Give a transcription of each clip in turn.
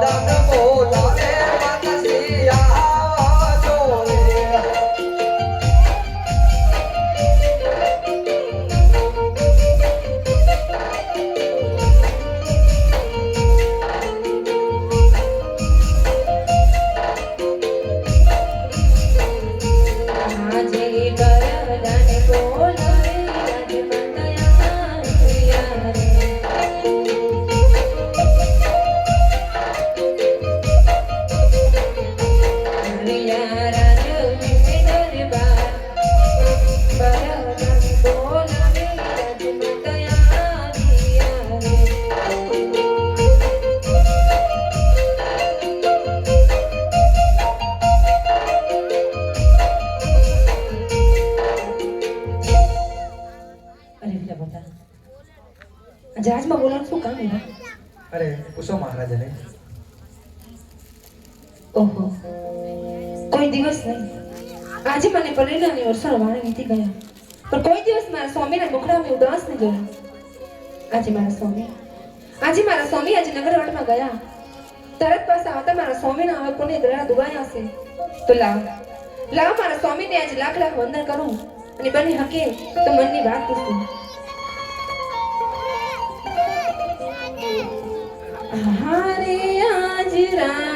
દાન બોલાવે પરિણામની વર્ષો વાણે વીતી ગયા. પણ કોઈ દિવસ મારા સ્વામીના મુખડામાં ઉદાસ નહીં જોયું. આજે મારા સ્વામી આજે મારા સ્વામી આજે નગરવાડમાં ગયા. તરત પાસે આવતા મારા સ્વામીના હવે કોને દ્રડા દુબાયા હશે તો લાવ લાવ મારા સ્વામીને આજે લાખ લાખ વંદન કરું અને બની હકે તો મનની વાત પૂછું. હારે આજ રાણી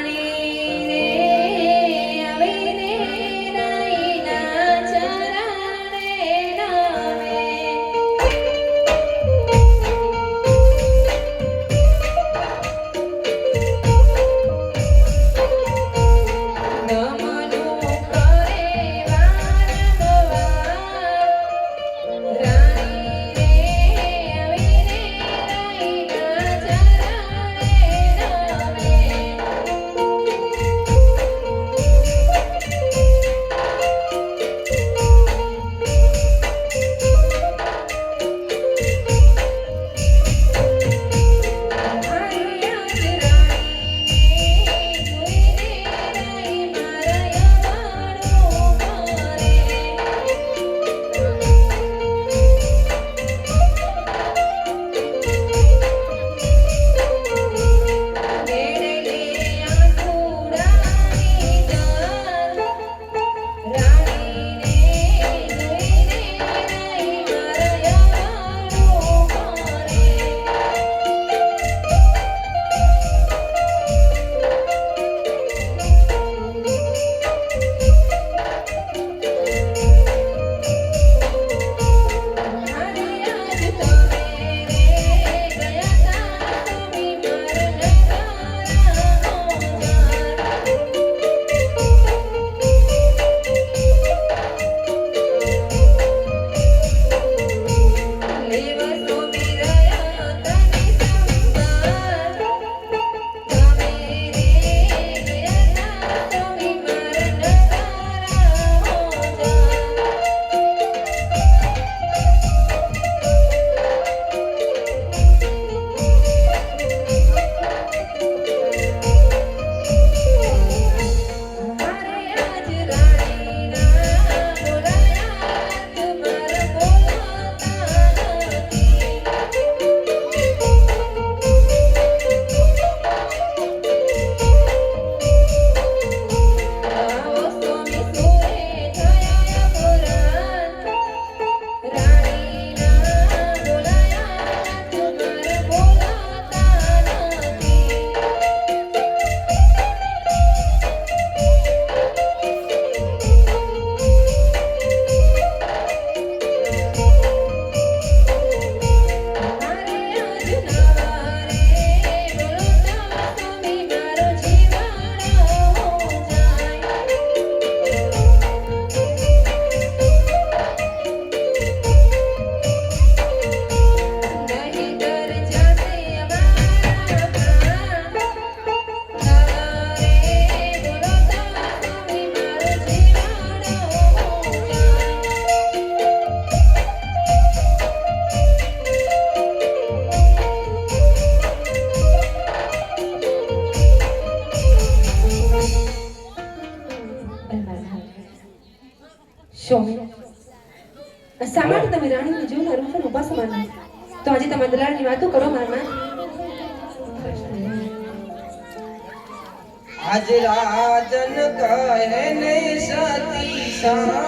સતી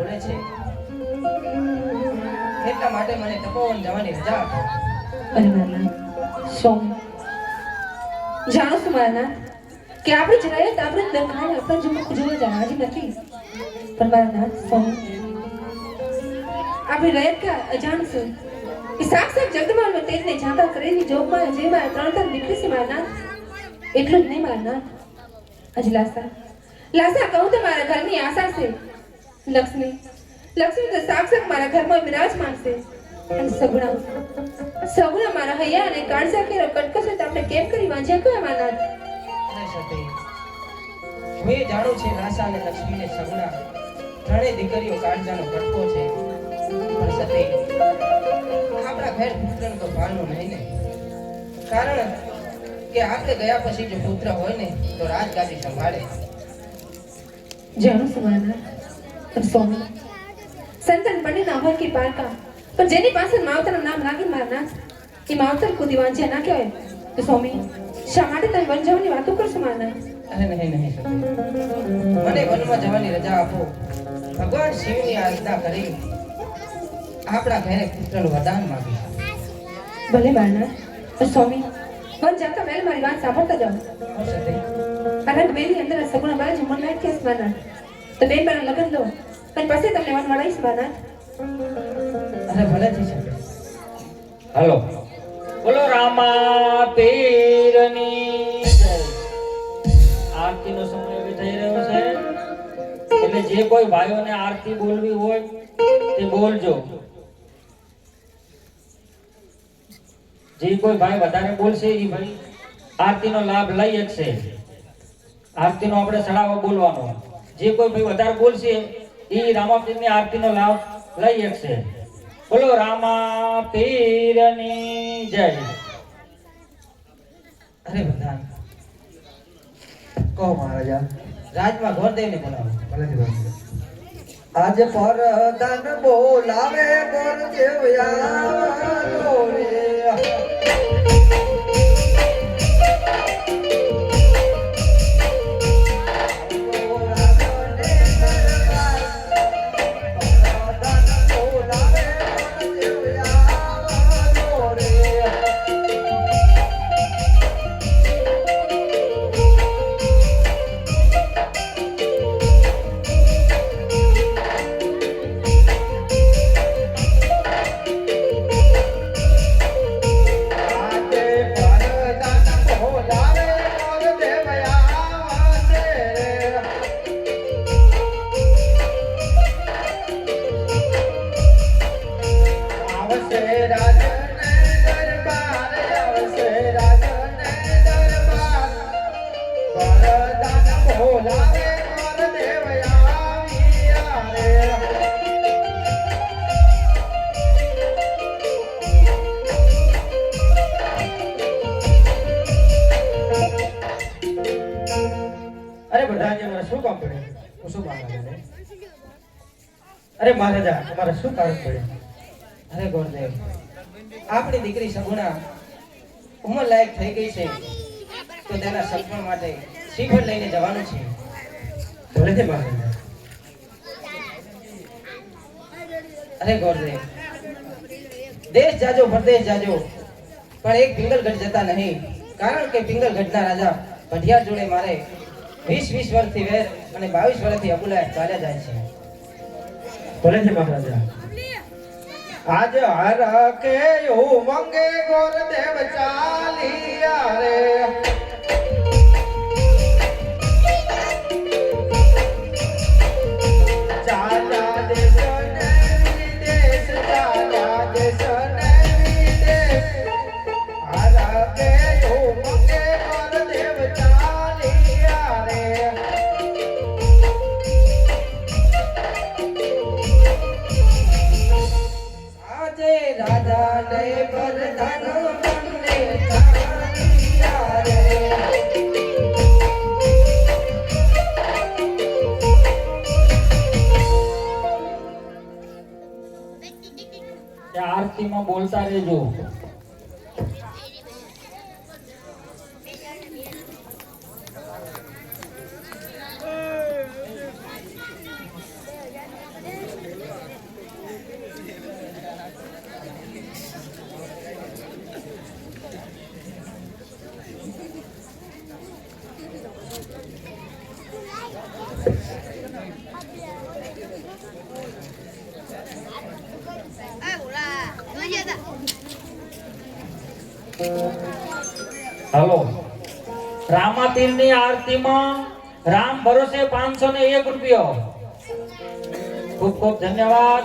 બોલે છે? એટલા માટે મને તપોવન જવાની રજા આપો. અરે મારા નાથ. જાણો છું મારા કે આપણે જ રહ્યા તો આપણે દરખાય આપણે જ જોવા જવા જ નથી. પણ મારા નાથ સોમ આપણે રહ્યા કે, અજાણ છું કે સાક્ષાત જગદંબાનો તેજને જાતા કરેલી જોગમાં જે મારા ત્રણ ત્રણ નીકળી છે મારા નાથ એટલું જ નહીં મારા નાથ અજ લાસા લાસા કહું તો મારા ઘરની આશા છે. લક્ષ્મી. લક્ષ્મી તો સાક્ષાત મારા ઘરમાં વિરાજમાન છે. અને સગુણા. સગુણા મારા હૈયા અને કાળજા કેરો કટકશે તો આપણે કેમ કરી વાંચ્યા કયા મારા નાથ હું એ જાણું છે રાસા અને લક્ષ્મીને સગુણા. ત્રણેય દીકરીઓ કાળજાનો કટકો છે. પણ સતે આપણા ઘેર પુત્રનો તો ભાનનું નહીં ને. કારણ કે આપણે ગયા પછી જો પુત્ર હોય ને તો રાજગાદી સંભાળે. જાણું છું મારા સ્વામી સંતાન બની ના હોય કે પારકા પણ જેની પાસે માવતરનું નામ લાગે મારા નાથ એ માવતર કુદી વાંચ્યા ના કહેવાય તો સ્વામી શા માટે તમે વન જવાની વાતો કરશો મારા અરે નહીં નહીં મને વનમાં જવાની રજા આપો ભગવાન શિવની આજ્ઞા કરી આપણા ઘરે પુત્રનું વરદાન માંગીશ ભલે બાળના સ્વામી વન જતા પહેલા મારી વાત સાંભળતા જાઓ અનંત બેની અંદર સગુણા બાજુ મન નાખ્યા નાથ તો બેન મારા લગ્ન લો. અને પછી તમને વાત મળાવીશ મારા અરે, ભલે શકે. હલો. બોલો, રામા પીરની. આરતીનો સમય હવે થઈ રહ્યો છે. એટલે જે કોઈ ભાઈઓને આરતી બોલવી હોય, તે બોલજો. જે કોઈ ભાઈ વધારે બોલશે એ ભાઈ આરતીનો લાભ લઈ શકશે. આરતીનો આપણે સડાવો બોલવાનો. જે કોઈ ભાઈ વધારે બોલશે, એ રામાપીરની આરતીનો લાભ લઈ શકશે. બોલો રામા પીરની જય. અરે બધા, કહો મહારાજા, રાજમાં ગોરદેવને બોલાવો. ભલે દીવા આજે પરદાન બોલાવે ગોર જેવયા મહારાજા તમારે શું કારણ પડ્યું અરે ગોરદેવ, આપણી દીકરી સગુણા ઉંમર લાયક થઈ ગઈ છે, તો તેના સગપણ માટે શિખર લઈને જવાનું છે. ભલે છે મહારાજા અરે ગોરદેવ, દેશ જાજો, પરદેશ જાજો, પણ એક પિંગલગઢ જતા નહીં. કારણ કે પિંગલગઢના રાજા ભઢિયાર જોડે મારે વીસ વીસ વર્ષથી વેર અને બાવીસ વર્ષથી અબુલાય ચાલ્યા જાય છે. ભલે છે મહારાજા આજ હર કે ઉમંગે ગોરદેવ ચાલિયા રે. રામાતીરની આરતીમાં રામ ભરોસે પાંચસો ને એક રૂપિયો. ખૂબ ખૂબ ધન્યવાદ.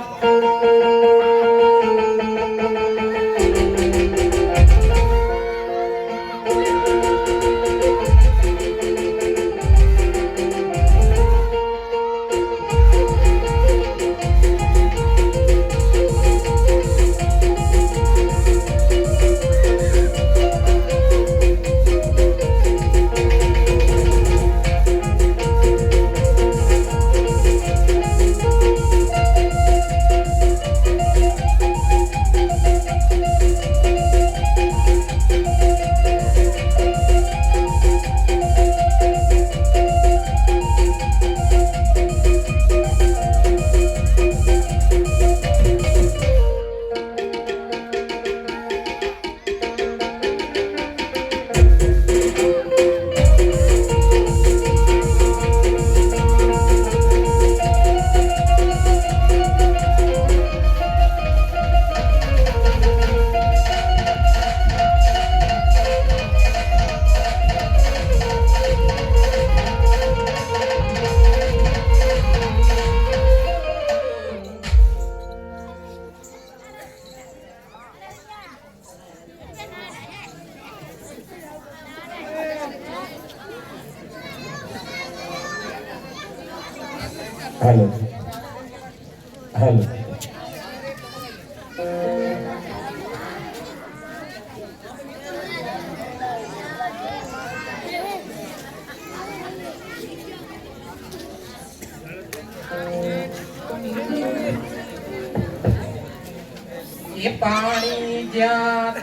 પાણી જ્યાં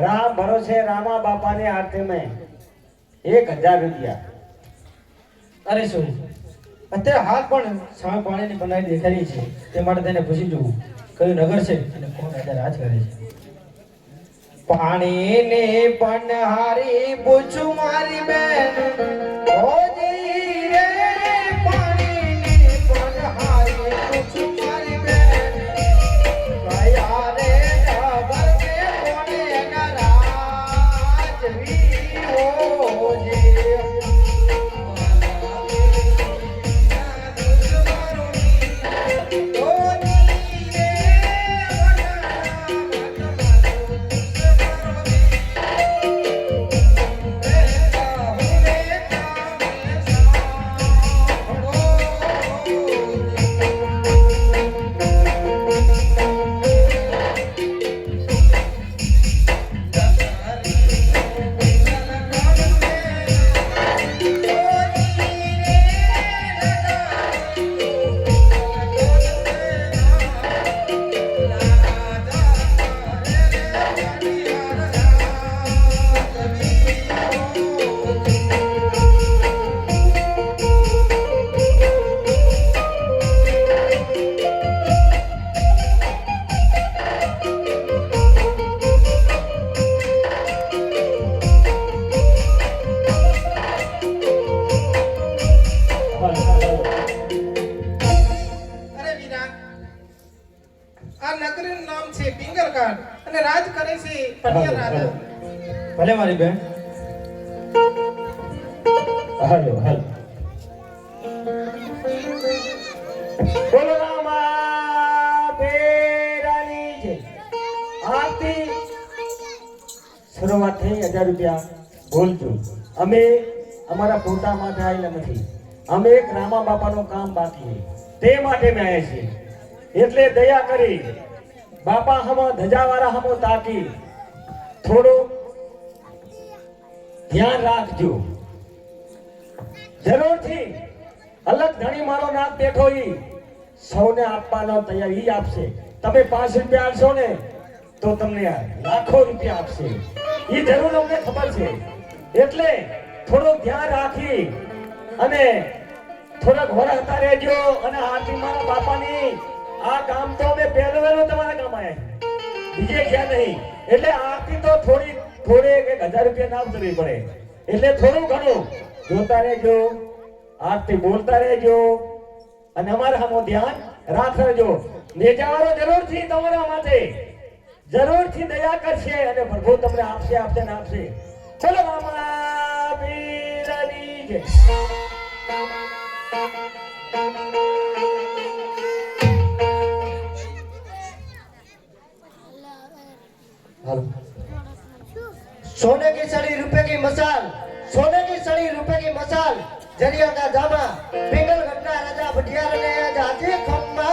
રામ ભરોસે રામા બાપાની આરતી મેં એક હજાર રૂપિયા. અરે શું? અત્યારે હાલ પણ સામે પાણીની બનાવી દેખાડી છે. તે માટે તેને પૂછી જોવું કયું નગર છે અને કોણ રાજા રાજ કરે છે? પાણીને પણ હારી પૂછું મારી બેન. આ નગરીનું નામ છે પિંગલકાંડ અને રાજ કરે છે પટિયા રાજા ભલે મારી બેન. હાલો હાલો. બોલો રામા જય. આરતી. શરૂઆત થઈ હજાર રૂપિયા. બોલજો. અમે અમારા પોતા માટે આવેલા નથી. અમે એક રામા બાપાનું કામ બાકી તે માટે મેં આવ્યા છીએ. એટલે દયા કરી. બાપા હમો ધજાવાળા હમો તાકી. થોડું ધ્યાન રાખજો. જરૂરથી અલગ ધણી મારો નાક બેઠો ઈ. સૌને આપવાનો તૈયાર ઈ આપશે. તમે પાંચ રૂપિયા આપશો ને, તો તમને લાખો રૂપિયા આપશે. ઈ જરૂર અમને ખબર છે. એટલે થોડું ધ્યાન રાખી અને થોડાક વરસતા રહેજો અને આરતી મારા બાપાની આ કામ તો અમે પહેલો વહેલો તમારા કામ આવ્યા બીજે ક્યાં નહીં. એટલે આરતી તો થોડી થોડી એક હજાર રૂપિયા નામ કરવી પડે. એટલે થોડું ઘણું. જોતા રહેજો. આરતી બોલતા રહેજો. અને અમારા સામો ધ્યાન રાખજો. નેજાવાળો જરૂરથી તમારા માટે. જરૂરથી દયા કરશે અને પ્રભુ તમને આપશે આપશે ને આપશે. ચલો મામા પીરની જય. सोने की सड़ी रुपए की मसाल सोने की सड़ी रुपए की मसाल जरिया का जामा पिंगल घटना राजा भटिया ने जाते खम्मा